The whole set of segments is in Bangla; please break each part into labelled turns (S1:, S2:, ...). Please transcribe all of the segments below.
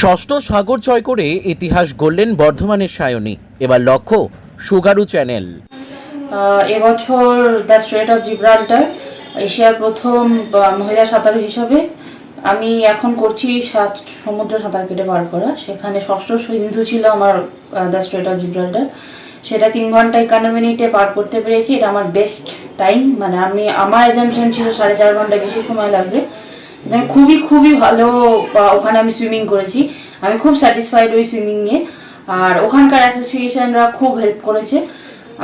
S1: ষষ্ঠ সাগর জয় করে ইতিহাস গড়লেন বর্ধমানের সায়নী। এবার লক্ষ্য সুগারু চ্যানেল।
S2: এবছর দ্য স্ট্রেট অফ জিব্রাল্টার, এশিয়ার প্রথম মহিলা সাঁতারু হিসাবে আমি এখন করছি সাত, সমুদ্র সাঁতার কেটে পার করা। সেখানে ষষ্ঠ সিন্ধু ছিল আমার দ্য স্ট্রেট অফ জিব্রাল্টার। সেটা তিন ঘণ্টা একান্ন মিনিটে পার করতে পেরেছি। এটা আমার বেস্ট টাইম। মানে আমি, আমার এজামশন ছিল সাড়ে চার ঘণ্টা বেশি সময় লাগবে। খুবই খুবই ভালো ওখানে আমি সুইমিং করেছি। আমি খুব স্যাটিসফাইড ওই সুইমিং নিয়ে। আর ওখানকার অ্যাসোসিয়েশনরা খুব হেল্প করেছে।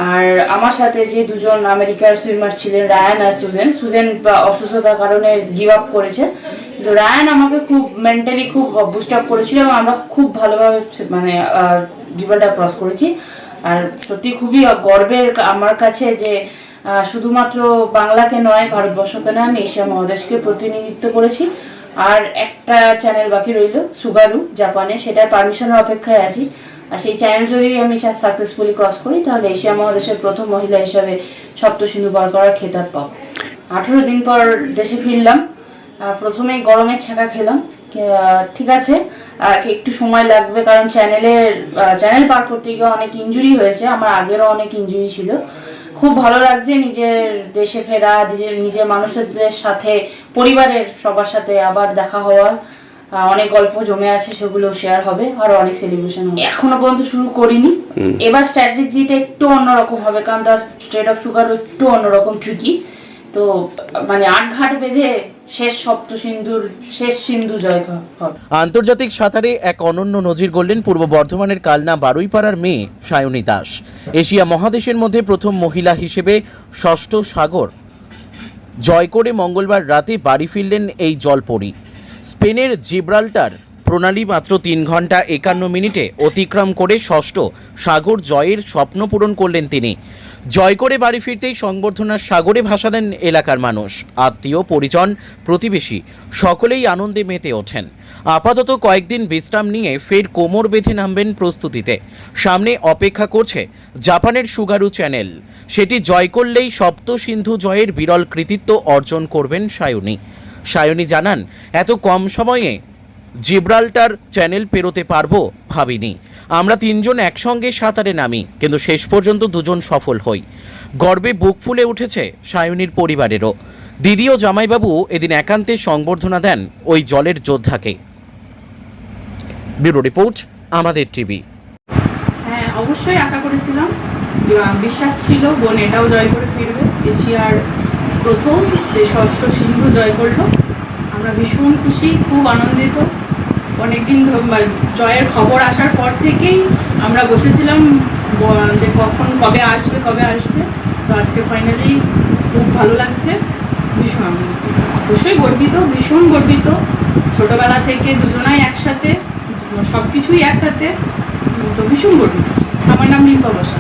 S2: আর আমার সাথে যে দুজন আমেরিকার সুইমার ছিলেন রায়ান আর সুজেন সুজেন অসুস্থতার কারণে গিভ আপ করেছে। কিন্তু রায়ান আমাকে খুব মেন্টালি খুব বুস্ট আপ করেছিল এবং আমরা খুব ভালোভাবে মানে জীবনটা ক্রস করেছি। আর সত্যি খুবই গর্বের আমার কাছে যে শুধুমাত্র বাংলাকে নয় ভারতবর্ষকে নয় আমি এশিয়া মহাদেশকে প্রতিনিধিত্ব করেছি। আর একটা চ্যানেল বাকি রইল সুগারু জাপানে সেটার পারমিশনের অপেক্ষায় আছি। আর সেই চ্যানেল যদি আমি সাকসেসফুলি ক্রস করি তাহলে এশিয়া মহাদেশের প্রথম মহিলা হিসাবে সপ্ত সিন্ধু পার করার খেতাব পাবো। আঠেরো দিন পর দেশে ফিরলাম। আহ, প্রথমেই গরমের ছাকা খেলাম। ঠিক আছে। একটু সময় লাগবে কারণ চ্যানেলের চ্যানেল পার করতে গিয়ে অনেক ইঞ্জুরি হয়েছে। আমার আগেরও অনেক ইঞ্জুরি ছিল। খুব ভালো লাগছে নিজের দেশে ফেরা নিজের নিজের মানুষদের সাথে পরিবারের সবার সাথে আবার দেখা হওয়া। অনেক গল্প জমে আছে সেগুলো শেয়ার হবে আর অনেক সেলিব্রেশন হবে। এখনও পর্যন্ত শুরু করিনি। এবার স্ট্র্যাটেজিটা একটু অন্যরকম হবে কারণ দ্য স্ট্রেট অফ সুগার একটু অন্যরকম ট্রিকি তো মানে আট ঘাট বেঁধে
S1: আন্তর্জাতিক সাঁতারে এক অনন্য নজির গড়লেন পূর্ব বর্ধমানের কালনা বারুইপাড়ার মেয়ে সায়নী দাস। এশিয়া মহাদেশের মধ্যে প্রথম মহিলা হিসেবে ষষ্ঠ সাগর। জয় করে মঙ্গলবার রাতে বাড়ি ফিরলেন এই জলপরি। স্পেনের জিব্রাল্টার প্রণালী মাত্র তিন ঘণ্টা একান্ন মিনিটে অতিক্রম করে ষষ্ঠ সাগর জয়ের স্বপ্ন পূরণ করলেন তিনি। জয় করে বাড়ি ফিরতেই সংবর্ধনার সাগরে ভাসালেন এলাকার মানুষ। আত্মীয়, পরিজন, প্রতিবেশী সকলেই আনন্দে মেতে ওঠেন। আপাতত কয়েকদিন বিশ্রাম নিয়ে ফের কোমর বেঁধে নামবেন প্রস্তুতিতে। সামনে অপেক্ষা করছে জাপানের সুগারু চ্যানেল। সেটি জয় করলেই সপ্ত সিন্ধু জয়ের বিরল কৃতিত্ব অর্জন করবেন সায়নী। সায়নী জানান, এত কম সময়ে জিব্রাল্টার চ্যানেল পেরোতে পারব ভাবিনি। আমরা তিনজন একসঙ্গে সাঁতারে নামি, কিন্তু শেষ পর্যন্ত দুজন সফল হই। গর্বে বুক ফুলে উঠেছে সায়নীর পরিবারেরও। দিদি ও জামাইবাবু এদিন একান্তে সংবর্ধনা দেন ওই জলের যোদ্ধাকে। ব্যুরো রিপোর্ট, আমাদের টিভি।
S3: হ্যাঁ অবশ্যই আশা করেছিলাম। বিশ্বাস ছিল, বোন এটাও জয় করে ফিরবে। এশিয়ার প্রথম যে ষষ্ঠ সিন্ধু জয় করল। আমরা ভীষণ খুশি, খুব আনন্দিত। অনেকদিন জয়ের খবর আসার পর থেকেই আমরা বসেছিলাম যে কখন, কবে আসবে কবে আসবে। তো আজকে ফাইনালি খুব ভালো লাগছে। ভীষণ অবশ্যই গর্বিত, ভীষণ গর্বিত। ছোটবেলা থেকে দুজনাই একসাথে সব কিছুই একসাথে। তো ভীষণ গর্বিত। আমার নাম রিম্পা বসা